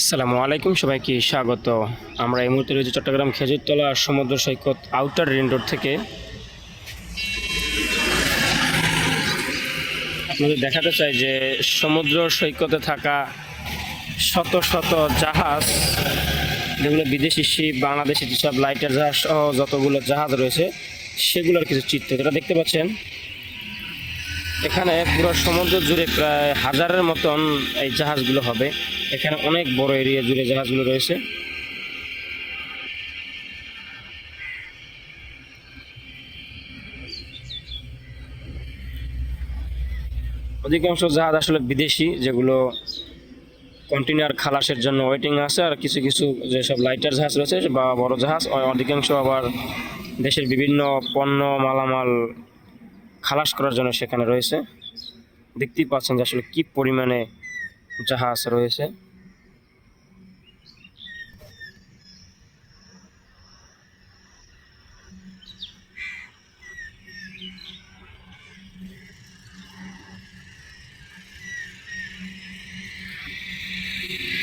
আসসালামু আলাইকুম, সবাইকে স্বাগত। আমরা এই মুহূর্তে রয়েছে চট্টগ্রাম খেজুরতলা সমুদ্র সৈকত আউটার রিং রোড থেকে। আপনাদের দেখাতে চাই যে সমুদ্র সৈকতে থাকা শত শত জাহাজ, যেগুলো বিদেশি শিপ বাংলাদেশি যেসব লাইটার জাহাজ সহ যতগুলো জাহাজ রয়েছে, সেগুলোর কিছু চিত্র। যেটা দেখতে পাচ্ছেন, এখানে পুরো সমুদ্র জুড়ে প্রায় হাজারের মতন এই জাহাজগুলো হবে। এখানে অনেক বড় এরিয়া জুড়ে জাহাজগুলো রয়েছে। অধিকাংশ জাহাজ আসলে বিদেশি, যেগুলো কন্টেনার খালাসের জন্য ওয়েটিং আছে আর কিছু কিছু যেসব লাইটার জাহাজ রয়েছে বা বড় জাহাজ অধিকাংশ আবার দেশের বিভিন্ন পণ্য, মালামাল খালাস করার জন্য সেখানে রয়েছে। দেখতেই পাচ্ছেন যে আসলে কি পরিমাণে জাহাজ রয়েছে।